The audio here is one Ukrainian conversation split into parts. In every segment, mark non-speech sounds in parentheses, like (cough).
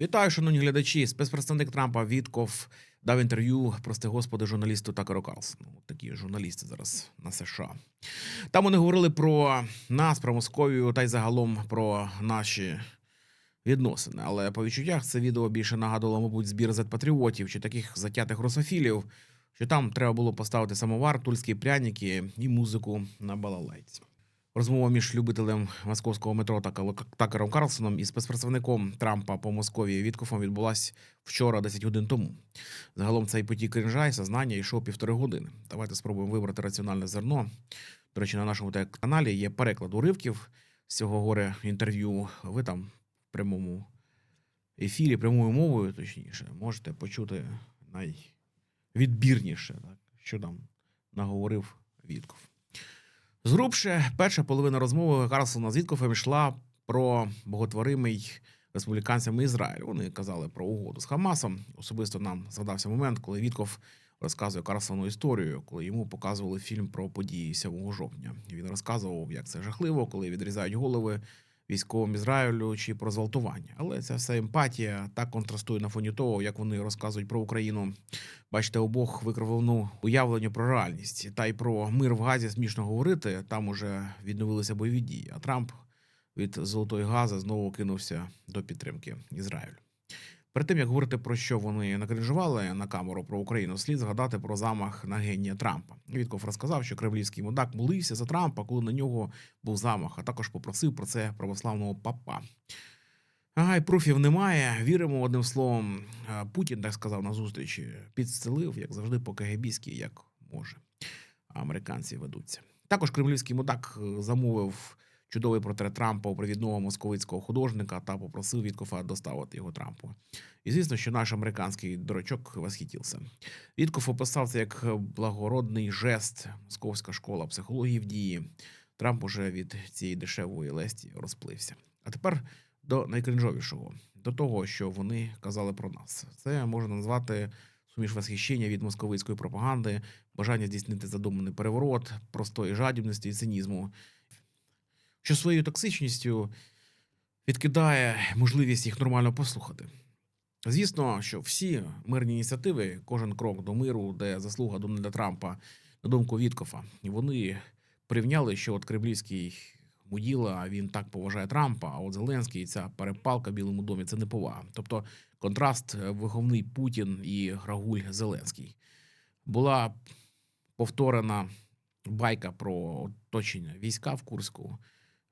Вітаю, шановні глядачі. Спецпредставник Трампа Вітков дав інтерв'ю, прости господи, журналісту Такеру Карлсону. Такі журналісти зараз на США. Там вони говорили про нас, про Московію та й загалом про наші відносини. Але по відчуттях це відео більше нагадувало, мабуть, збір Z-патріотів чи таких затятих русофілів, що там треба було поставити самовар, тульські пряники і музику на балалайці. Розмова між любителем московського метро та Такером Карлсоном і спецпредставником Трампа по Московії Віткофом відбулась вчора 10 годин тому. Загалом цей потік крінжа і сознання йшов півтори години. Давайте спробуємо вибрати раціональне зерно. До речі, на нашому каналі є переклад уривків з цього горе інтерв'ю. Ви там в прямому ефірі, прямою мовою, точніше, можете почути найвідбірніше, так, що там наговорив Вітков. Згрубше, перша половина розмови Карлсона з Віткофем йшла про боготворимий республіканцями Ізраїль. Вони казали про угоду з Хамасом. Особисто нам згадався момент, коли Вітков розказує Карлсону історію, коли йому показували фільм про події 7 жовтня. Він розказував, як це жахливо, коли відрізають голови військовим Ізраїлю чи про зґвалтування. Але ця вся емпатія так контрастує на фоні того, як вони розказують про Україну. Бачите, обох викривлену уявлення про реальність. Та й про мир в Газі смішно говорити. Там уже відновилися бойові дії. А Трамп від золотої гази знову кинувся до підтримки Ізраїлю. Перед тим як говорити про що вони накринжували на камеру про Україну, слід згадати про замах на генія Трампа. Вітков розказав, що кремлівський мудак молився за Трампа, коли на нього був замах, а також попросив про це православного папа. Ага, і пруфів немає. Віримо одним словом. Е, Путін так сказав на зустрічі, підстелив, як завжди, по КГБськи, як може. Американці ведуться. Також кремлівський мудак е, замовив чудовий портрет Трампа у провідного московицького художника та попросив Віткофа доставити його Трампу. І звісно, що наш американський дурачок восхитився. Віткоф описав це як благородний жест, московська школа психології в дії. Трамп уже від цієї дешевої лесті розплився. А тепер до найкринжовішого, до того, що вони казали про нас. Це можна назвати суміш восхищення від московицької пропаганди, бажання здійснити задуманий переворот, простої жадібності і цинізму, що своєю токсичністю відкидає можливість їх нормально послухати. Звісно, що всі мирні ініціативи, кожен крок до миру, де заслуга Дональда Трампа, на думку Віткофа, вони порівняли, що от кремлівський муділа він так поважає Трампа, а от Зеленський ця перепалка в Білому домі це не повага. Тобто контраст е, виховний Путін і Рагуль Зеленський. Була повторена байка про оточення війська в Курську.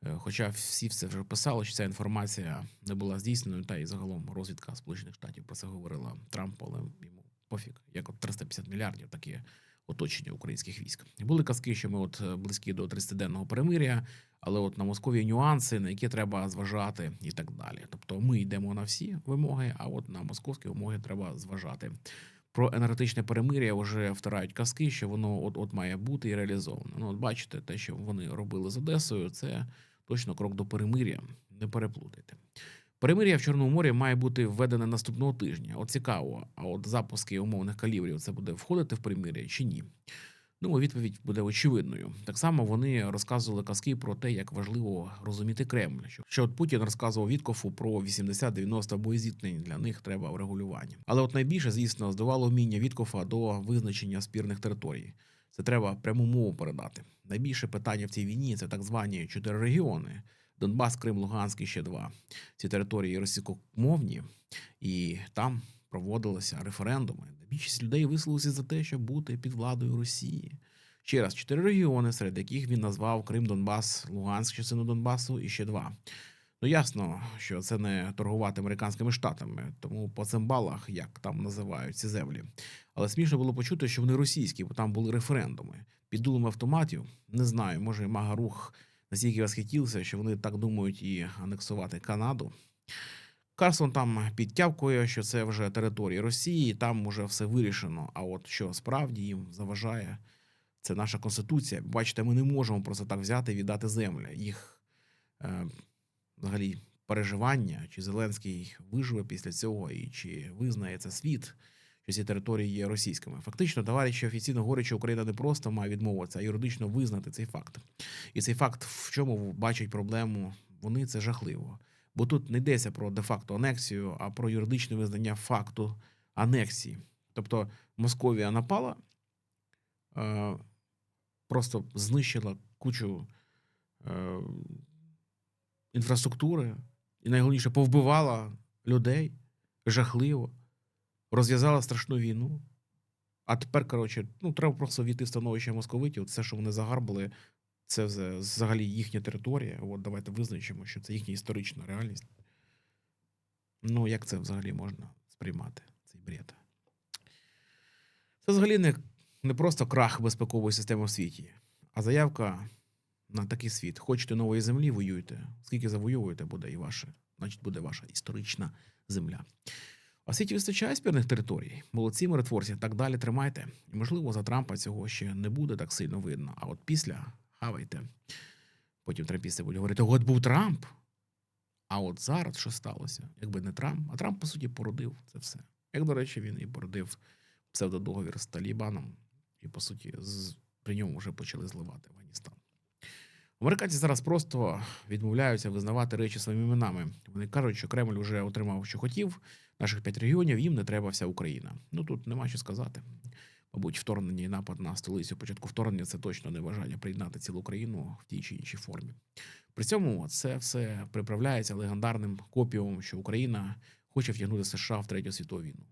Е, Хоча всі все вже писали, що ця інформація не була здійсненою, та і загалом розвідка Сполучених Штатів про це говорила Трамп, але йому пофіг, як от 350 мільярдів таке оточення українських військ. Були казки, що ми от е, близькі до 30-денного перемиря, але от на Московії нюанси, на які треба зважати, і так далі. Тобто ми йдемо на всі вимоги, а от на московські вимоги треба зважати. Про енергетичне перемир'я вже втирають казки, що воно от от має бути і реалізовано. Ну, от бачите, те, що вони робили з Одесою, це точно крок до перемир'я. Не переплутайте. Перемир'я в Чорному морі має бути введене наступного тижня. От цікаво, а от запуски умовних калібрів це буде входити в перемир'я чи ні? Ну, відповідь буде очевидною. Так само вони розказували казки про те, як важливо розуміти Кремль. Що- от Путін розказував Віткофу про 80-90 боєзіткнень для них треба врегулювання. Але от найбільше, звісно, здавало вміння Віткофа до визначення спірних територій. Це треба пряму мову передати. Найбільше питання в цій війні це так звані чотири регіони: Донбас, Крим, Луганськ і ще два. Ці території російськомовні, і там проводилися референдуми, більшість людей висловилися за те, щоб бути під владою Росії. Ще раз, чотири регіони, серед яких він назвав Крим, Донбас, Луганськ, частину Донбасу і ще два. Ну ясно, що це не торгувати американськими штатами, тому по цимбалах, як там називають ці землі. Але смішно було почути, що вони російські, бо там були референдуми. Під дулом автоматів не знаю, може мага рух настільки восхитівся, що вони так думають і анексувати Канаду. Карсон там підтявкує, що це вже територія Росії, там вже все вирішено. А от що справді їм заважає, це наша конституція. Бачите, ми не можемо просто так взяти і віддати землю. Їх е, взагалі переживання, чи Зеленський виживе після цього, і чи визнає це світ, що ці території є російськими. Фактично, товариші офіційно говорять, що Україна не просто має відмовитися, а юридично визнати цей факт. І цей факт в чому бачать проблему вони це жахливо. Бо тут не йдеться про де-факто анексію, а про юридичне визнання факту анексії. Тобто Московія напала, е, просто знищила кучу інфраструктури, і найголовніше повбивала людей жахливо, розв'язала страшну війну. А тепер, коротше, ну, треба просто війти в становище московитів. Це, що вони загарбали, це взагалі їхня територія. От давайте визначимо, що це їхня історична реальність. Ну, як це взагалі можна сприймати, цей бред? Це взагалі не, не просто крах безпекової системи в світі, а заявка на такий світ. Хочете нової землі, воюйте. Скільки завоюєте, буде і ваше, значить, буде ваша історична земля. А світі вистачає спірних територій. Молодці миротворці, так далі тримайте. І, можливо, за Трампа цього ще не буде так сильно видно. А от після хавайте. Потім трампісти будуть говорити: от був Трамп. А от зараз що сталося? Якби не Трамп, а Трамп, по суті, породив це все. Як, до речі, він і породив псевдодоговір з Талібаном, і, по суті, з... при ньому вже почали зливати Афганістан. Американці зараз просто відмовляються визнавати речі своїми іменами. Вони кажуть, що Кремль вже отримав, що хотів, наших п'ять регіонів, їм не треба вся Україна. Ну тут нема що сказати. Мабуть, вторгнення і напад на столицю. Початку вторгнення це точно не бажання приєднати цілу країну в тій чи іншій формі. При цьому це все приправляється легендарним копієм, що Україна хоче втягнути США в третю світову війну.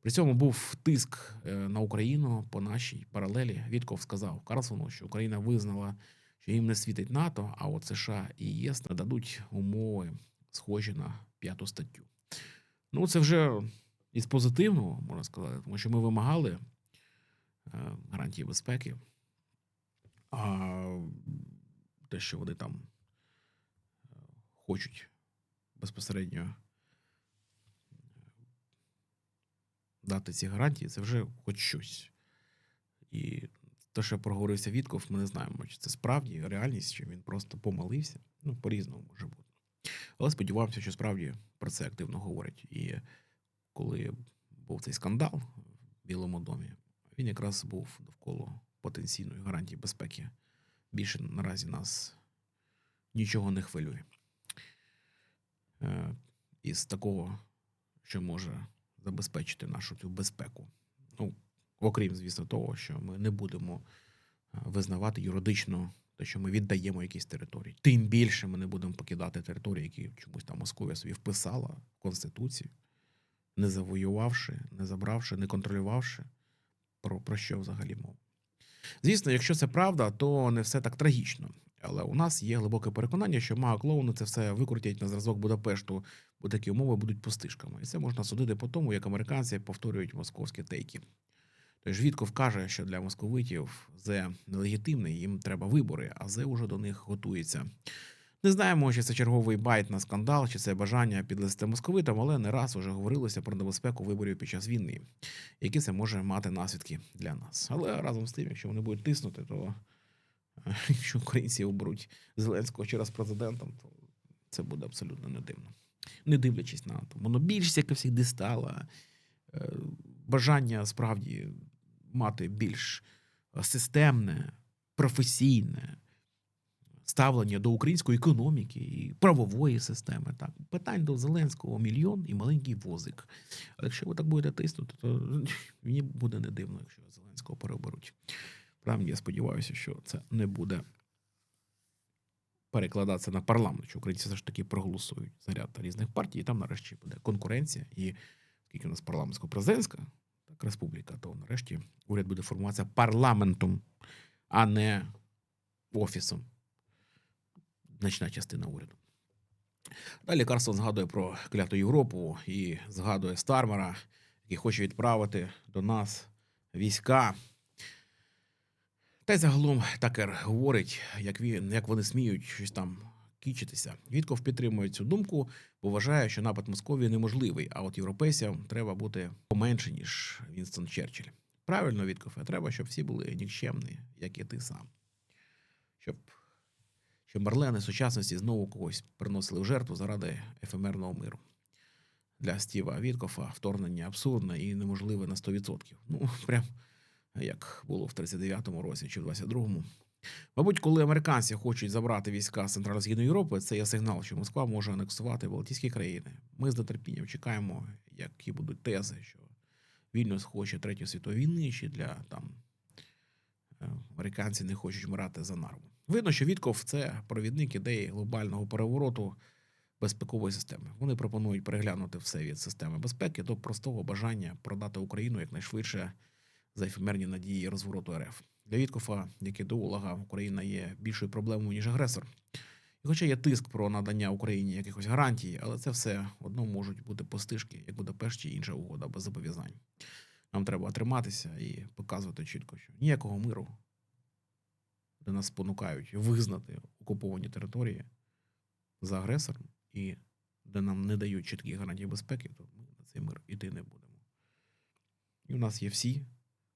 При цьому був тиск е, на Україну по нашій паралелі. Вітков сказав Карлсону, що Україна визнала, що їм не світить НАТО, а от США і ЄС нададуть умови, схожі на п'яту статтю. Ну, це вже із позитивного, можна сказати, тому що ми вимагали е, гарантії безпеки. А те, що вони там е, хочуть безпосередньо е, дати ці гарантії, це вже хоч щось. І те, що проговорився Вітков, ми не знаємо, чи це справді реальність, чи він просто помилився. Ну, по-різному може бути. Але сподіваємося, що справді про це активно говорять. І коли був цей скандал в Білому домі, він якраз був довкола потенційної гарантії безпеки. Більше наразі нас нічого не хвилює. Е, Із такого, що може забезпечити нашу цю безпеку. Окрім, звісно, того, що ми не будемо е, визнавати юридично те, що ми віддаємо якісь території. Тим більше ми не будемо покидати території, які чомусь там Московія собі вписала в Конституцію, не завоювавши, не забравши, не контролювавши. Про, про що взагалі мова? Звісно, якщо це правда, то не все так трагічно. Але у нас є глибоке переконання, що мага клоуни це все викрутять на зразок Будапешту, бо такі умови будуть пустишками. І це можна судити по тому, як американці повторюють московські тейки. Тож Вітков каже, що для московитів Зе нелегітимний, їм треба вибори, а Зе уже до них готується. Не знаємо, чи це черговий байт на скандал, чи це бажання підлезти московитам, але не раз уже говорилося про небезпеку виборів під час війни, які це може мати наслідки для нас. Але разом з тим, якщо вони будуть тиснути, то е, (laughs) якщо українці оберуть Зеленського ще раз президентом, то це буде абсолютно не дивно. Не дивлячись на то. Монобільшість, яка всіх дистала, е, бажання справді мати більш е, системне, професійне ставлення до української економіки і правової системи. Так, питань до Зеленського мільйон і маленький возик. Але якщо ви так будете тиснути, то (laughs) мені буде не дивно, якщо Зеленського переоберуть. Принаймні, я сподіваюся, що це не буде перекладатися на парламент, що українці все ж таки проголосують за ряд різних партій, і там нарешті буде конкуренція. І скільки у нас парламентсько-президентська республіка, то нарешті уряд буде формуватися парламентом, а не офісом. Значна частина уряду. Далі Карсон згадує про кляту Європу і згадує Стармера, який хоче відправити до нас війська. Та й загалом Такер говорить, як, він, як вони сміють щось там кічитися. Вітков підтримує цю думку, бо вважає, що напад Московії неможливий, а от європейцям треба бути поменше, ніж Вінстон Черчилль. Правильно, Вітков, треба, щоб всі були нікчемні, як і ти сам. Щоб, щоб Марлени сучасності знову когось приносили в жертву заради ефемерного миру. Для Стіва Віткофа вторгнення абсурдне і неможливе на 100%. Ну, (laughs) прям як було в 39-му році чи в 22-му. Мабуть, коли американці хочуть забрати війська з Центрально-Східної Європи, це є сигнал, що Москва може анексувати Балтійські країни. Ми з нетерпінням чекаємо, які будуть тези, що Вільнюс хоче третьої світової війни, чи для там е, американці не хочуть вмирати за нарву. Видно, що Вітков це провідник ідеї глобального перевороту безпекової системи. Вони пропонують переглянути все від системи безпеки до простого бажання продати Україну якнайшвидше за ефемерні надії розвороту РФ. Для Віткофа, як ідеолога, Україна є більшою проблемою, ніж агресор. І хоча є тиск про надання Україні якихось гарантій, але це все одно можуть бути постижки, як Будапешт чи інша угода без зобов'язань. Нам треба триматися і показувати чітко, що ніякого миру, де нас спонукають визнати окуповані території за агресором, і де нам не дають чіткі гарантії безпеки, то ми на цей мир іти не будемо. І у нас є всі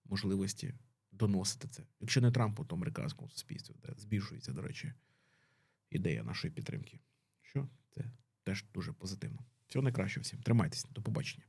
можливості доносити це. Якщо не Трампу, то американському суспільстві, де збільшується, до речі, ідея нашої підтримки. Що це теж дуже позитивно. Всього найкращого всім. Тримайтеся, до побачення.